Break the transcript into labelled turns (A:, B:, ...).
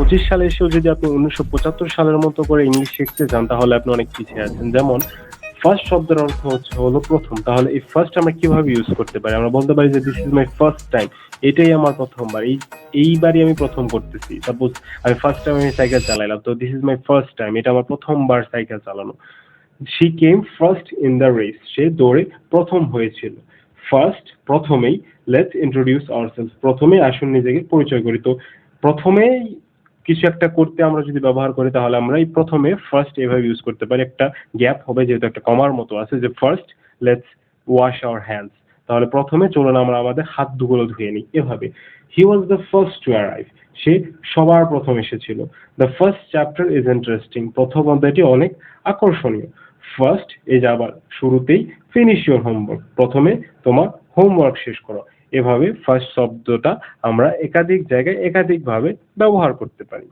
A: পঁচিশ সালে এসেও যদি আপনি উনিশশো পঁচাত্তর সালের মতো করে ইংলিশ শিখতে চান তাহলে আপনি অনেক পিছিয়ে আছেন। যেমন ফার্স্ট শব্দের অর্থ হচ্ছে, হলো প্রথম। তাহলে এই ফার্স্ট আমরা কীভাবে ইউজ করতে পারি? আমরা বলতে পারি যে this is my first time এটাই আমার প্রথমবার। এই, এইবারই আমি প্রথম করতেছি। সাপোজ আমি ফার্স্ট টাইম আমি সাইকেল চালাইলাম, তো this is my first time এটা আমার প্রথমবার সাইকেল চালানো। She came first in the race সে দৌড়ে প্রথম হয়েছিল। ফার্স্ট প্রথমেই লেটস ইন্ট্রোডিউস আওয়ারসেলস প্রথমেই আসুন নিজেকে পরিচয় করি। তো প্রথমেই কিছু একটা করতে আমরা যদি ব্যবহার করি, তাহলে আমরা এই প্রথমে ফার্স্ট এভাবে ইউজ করতে পারি। একটা গ্যাপ হবে, যেহেতু একটা কমার মতো আছে, যে first let's wash our hands তাহলে প্রথমে চলুন আমরা আমাদের হাত দুগুলো ধুয়ে নিই এভাবে। He was the first to arrive সে সবার প্রথম এসেছিল। The first chapter is interesting প্রথম অধ্যায়টি অনেক আকর্ষণীয়। ফার্স্ট এই আবার শুরুতেই ফিনিশ ইউর হোমওয়ার্ক প্রথমে তোমার হোমওয়ার্ক শেষ করো। এভাবে ফার্স্ট শব্দটা আমরা একাধিক জায়গায় একাধিকভাবে ব্যবহার করতে পারি।